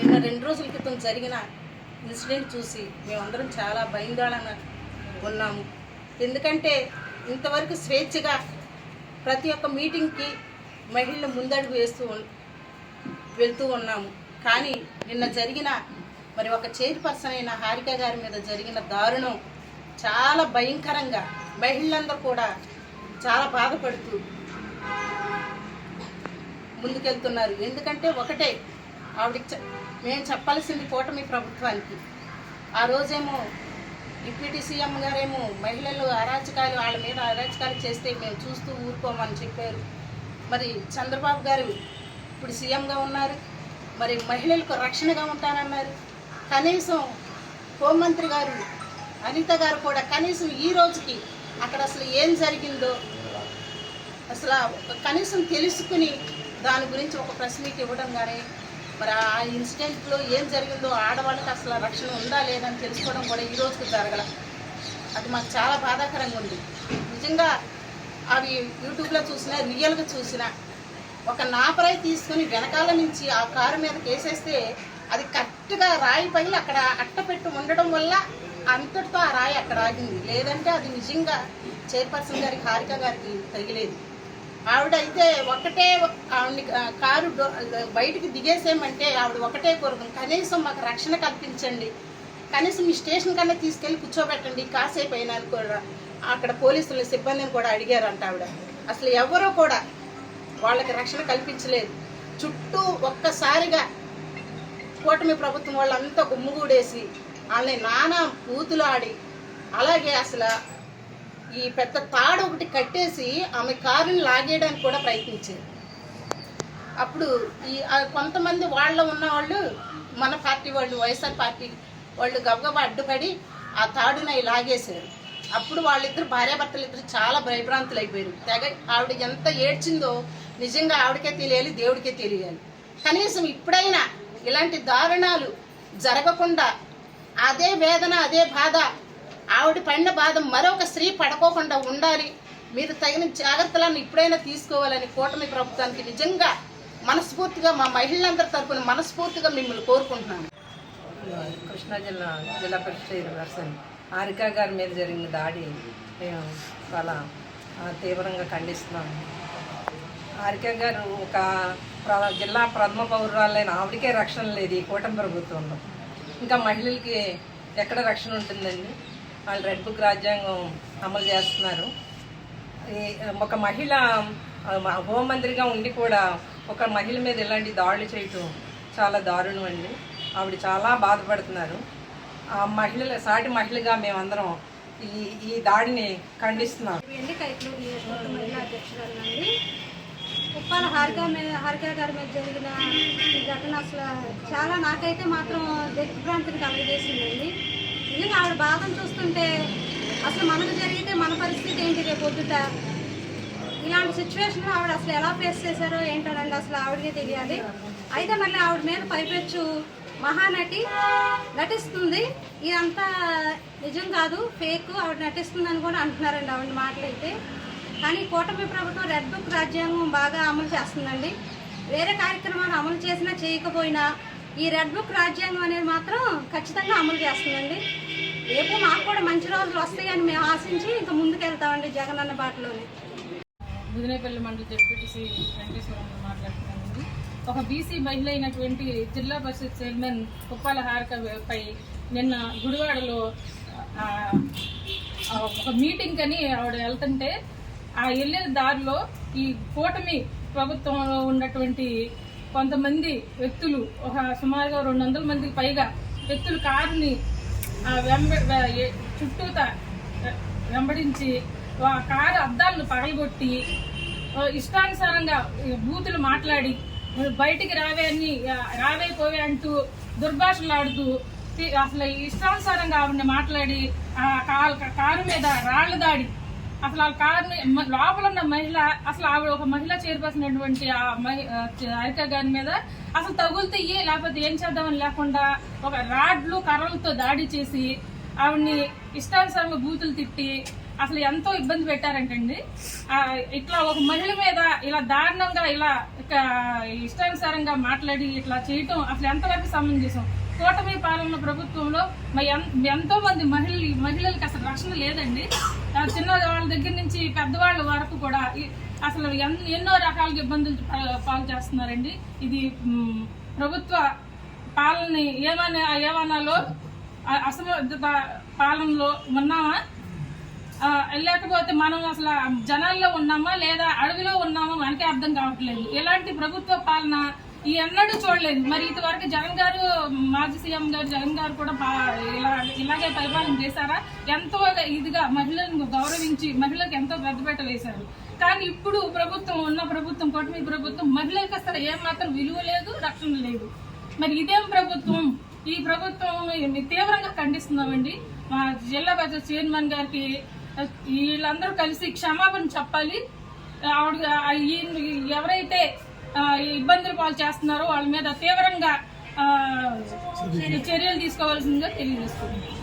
నిన్న రెండు రోజుల క్రితం జరిగిన ఇన్సిడెంట్ చూసి మేమందరం చాలా భయందోళన ఉన్నాము. ఎందుకంటే ఇంతవరకు స్వేచ్ఛగా ప్రతి ఒక్క మీటింగ్కి మహిళలు ముందడుగు వేస్తూ వెళ్తూ ఉన్నాము. కానీ నిన్న జరిగిన మరి ఒక చైర్పర్సన్ అయిన హారిక గారి మీద జరిగిన దారుణం చాలా భయంకరంగా మహిళలందరూ కూడా చాలా బాధపడుతూ ముందుకెళ్తున్నారు. ఎందుకంటే ఒకటే ఆవిడకి మేము చెప్పాల్సింది కూటమి ప్రభుత్వానికి. ఆ రోజేమో డిప్యూటీ సీఎం గారేమో మహిళలు అరాచకాలు వాళ్ళ మీద అరాచకాలు చేస్తే మేము చూస్తూ ఊరుకోమని చెప్పారు. మరి చంద్రబాబు గారు ఇప్పుడు సీఎంగా ఉన్నారు. మరి మహిళలకు రక్షణగా ఉంటానన్నారు. కనీసం హోంమంత్రి గారు అనిత గారు కూడా కనీసం ఈ రోజుకి అక్కడ అసలు ఏం జరిగిందో అసలు ఒక కనీసం తెలుసుకుని దాని గురించి ఒక ప్రశ్నకి ఇవ్వడం కానీ మరి ఆ ఇన్సిడెంట్లో ఏం జరిగిందో ఆడవాళ్ళకి అసలు రక్షణ ఉందా లేదని తెలుసుకోవడం కూడా ఈ రోజుకి జరగల. అది మాకు చాలా బాధాకరంగా ఉంది. నిజంగా అవి యూట్యూబ్లో చూసినా రియల్గా చూసినా ఒక నాపరాయి తీసుకుని వెనకాల నుంచి ఆ కారు మీద కేసేస్తే అది కరెక్ట్గా రాయి పగిలి అక్కడ అట్టపెట్టు ఉండడం వల్ల అంతటితో ఆ రాయి అక్కడ ఆగింది. లేదంటే అది నిజంగా చైర్పర్సన్ గారికి హారిక గారికి తగిలేదు. ఆవిడ అయితే ఒకటే ఆవిడని కారు డో- బయటికి దిగేసేమంటే ఆవిడ ఒకటే కోరుకుంది కనీసం మాకు రక్షణ కల్పించండి. కనీసం మీ స్టేషన్ కన్నా తీసుకెళ్ళి కూర్చోబెట్టండి. కాసేపు అయినా కూడా అక్కడ పోలీసుల సిబ్బందిని కూడా అడిగారంట ఆవిడ. అసలు ఎవరూ కూడా వాళ్ళకి రక్షణ కల్పించలేదు. చుట్టూ ఒక్కసారిగా కూటమి ప్రభుత్వం వాళ్ళంతా గుమ్ముగూడేసి వాళ్ళని నానా కూతులు ఆడి అలాగే అసలు ఈ పెద్ద తాడు ఒకటి కట్టేసి ఆమె కారుని లాగేయడానికి కూడా ప్రయత్నించారు. అప్పుడు ఈ కొంతమంది వాళ్ళ ఉన్న వాళ్ళు మన పార్టీ వాళ్ళు వైఎస్ఆర్ పార్టీ వాళ్ళు గబగబా అడ్డుపడి ఆ తాడుని లాగేశారు. అప్పుడు వాళ్ళిద్దరు భార్యాభర్తలు ఇద్దరు చాలా భయభ్రాంతులు అయిపోయారు తెగ ఆవిడ ఎంత ఏడ్చిందో నిజంగా ఆవిడకే తెలియాలి దేవుడికే తెలియాలి. కనీసం ఇప్పుడైనా ఇలాంటి దారుణాలు జరగకుండా అదే వేదన అదే బాధ ఆవిడ పడిన బాధ మరొక స్త్రీ పడకోకుండా ఉండాలి. మీరు తగిన జాగ్రత్తలను ఇప్పుడైనా తీసుకోవాలని కూటమి ప్రభుత్వానికి నిజంగా మనస్ఫూర్తిగా మా మహిళలందరి తరఫున మనస్ఫూర్తిగా మిమ్మల్ని కోరుకుంటున్నాను. కృష్ణా జిల్లా జిల్లా పరిషత్ చైర్పర్సన్ హారిక గారి మీద జరిగిన దాడి మేము చాలా తీవ్రంగా ఖండిస్తున్నాము హారిక గారు ఒక ప్ర- జిల్లా ప్రథమ పౌరాలైన ఆవిడకే రక్షణ లేదు ఈ కూటమి ప్రభుత్వంలో. ఇంకా మహిళలకి ఎక్కడ రక్షణ ఉంటుందండి? వాళ్ళు రెడ్ బుక్ రాజ్యాంగం అమలు చేస్తున్నారు. ఈ ఒక మహిళ హోమంత్రిగా హోంమంత్రిగా ఉండి కూడా ఒక మహిళ మీద ఇలాంటి దాడులు చేయటం చాలా దారుణం అండి. ఆవిడ చాలా బాధపడుతున్నారు. ఆ మహిళల సాటి మహిళగా మేమందరం ఈ ఈ దాడిని ఖండిస్తున్నాం. ఉప్పాల హారిక మీద హారిక గారి మీద జరిగిన ఈ ఘటన అసలు చాలా నాకైతే మాత్రం దిగ్భ్రాంతిని కలుగజేసిందండి. నిజంగా ఆవిడ బాధను చూస్తుంటే అసలు మనకు జరిగితే మన పరిస్థితి ఏంటి రేపు పొద్దుట? ఇలాంటి సిచ్యువేషన్లో ఆవిడ అసలు ఎలా ఫేస్ చేశారో ఏంటనండి అసలు ఆవిడకే తెలియాలి. అయితే మళ్ళీ ఆవిడ మీద పైపెచ్చు మహానటి నటిస్తుంది. ఇదంతా నిజం కాదు ఫేక్ ఆవిడ నటిస్తుందని కూడా అంటున్నారండి ఆవిడ మాటలైతే కానీ కూటమి ప్రభుత్వం రెడ్ బుక్ రాజ్యాంగం బాగా అమలు చేస్తుందండి. వేరే కార్యక్రమాలు అమలు చేసినా చేయకపోయినా ఈ రెడ్ బుక్ రాజ్యాంగం అనేది మాత్రం ఖచ్చితంగా అమలు చేస్తుందండి. రేపు మాకు కూడా మంచి రోజులు వస్తాయని మేము ఆశించి ఇంకా ముందుకెళ్తామండి జగనన్న బాటలోనే. బుదినేపల్లి మండలి డిప్యూటీసీ వెంకటేశ్వరం మాట్లాడుతున్నానండి ఒక బీసీ మహిళ అయినటువంటి జిల్లా పరిషత్ చైర్మన్ కుప్పాల హారకపై నిన్న గుడివాడలో ఒక మీటింగ్ అని ఆవిడ వెళ్తుంటే ఆ వెళ్ళే దారిలో ఈ కూటమి ప్రభుత్వంలో ఉన్నటువంటి కొంతమంది వ్యక్తులు ఒక సుమారుగా రెండు వందల మందికి పైగా వ్యక్తులు కారుని ఆ వెంబ చుట్టూతా వెంబడించి ఆ కారు అద్దాలను పగలగొట్టి ఇష్టానుసారంగా బూతులు మాట్లాడి బయటికి రావే అని రావే పోవే అంటూ దుర్భాషలాడుతూ ఆడుతూ అసలు ఇష్టానుసారంగా ఆవిడ మాట్లాడి ఆ కారు మీద రాళ్ళు దాడి అసలు ఆ కారుని లోపల ఉన్న మహిళ అసలు ఆవిడ ఒక మహిళ చైర్పర్సన్ ఆ మహి గారి మీద అసలు తగులుతాయి లేకపోతే ఏం చేద్దామని లేకుండా ఒక రాడ్లు కర్రలతో దాడి చేసి ఆవిడ్ని ఇష్టానుసారంగా బూతులు తిట్టి అసలు ఎంతో ఇబ్బంది పెట్టారంటండి. ఇట్లా ఒక మహిళ మీద ఇలా దారుణంగా ఇలా ఇక ఇష్టానుసారంగా మాట్లాడి ఇట్లా చేయటం అసలు ఎంతవరకు సమంజసం? కూటమి పాలన ప్రభుత్వంలో ఎంతో మంది మహిళలు మహిళలకు అసలు రక్షణ లేదండి. చిన్న వాళ్ళ దగ్గర నుంచి పెద్దవాళ్ళ వరకు కూడా అసలు ఎన్- ఎన్నో రకాలుగా ఇబ్బందులు పాలు చేస్తున్నారండి. ఇది ప్రభుత్వ పాలనని ఏమన్నా ఏమన్నాలో అసమర్థత పాలనలో ఉన్నామా? లేకపోతే మనం అసలు జనాల్లో ఉన్నామా లేదా అడవిలో ఉన్నామా? మనకే అర్థం కావట్లేదు. ఎలాంటి ప్రభుత్వ పాలన ఈ ఎన్నడూ చూడలేదు. మరి ఇంతవరకు జగన్ గారు మాజీ సీఎం గారు జగన్ గారు కూడా ఇలా ఇలాగే పరిపాలన చేశారా? ఎంతో ఇదిగా మహిళలను గౌరవించి మహిళలకు ఎంతో పెద్దపేట వేశారు. కానీ ఇప్పుడు ప్రభుత్వం ఉన్న ప్రభుత్వం కూటమి ప్రభుత్వం మహిళలకు అసలు ఏమాత్రం విలువ లేదు రక్షణ లేదు. మరి ఇదేం ప్రభుత్వం? ఈ ప్రభుత్వం తీవ్రంగా ఖండిస్తున్నామండి? మా జిల్లా పరిషత్ చైర్మన్ గారికి వీళ్ళందరూ కలిసి క్షమాపణ చెప్పాలి. ఆవిడ ఎవరైతే ఇబ్బందులు పాలు చేస్తున్నారో. వాళ్ళ మీద తీవ్రంగా చర్యలు తీసుకోవాల్సిందిగా తెలియజేసుకుంటున్నాను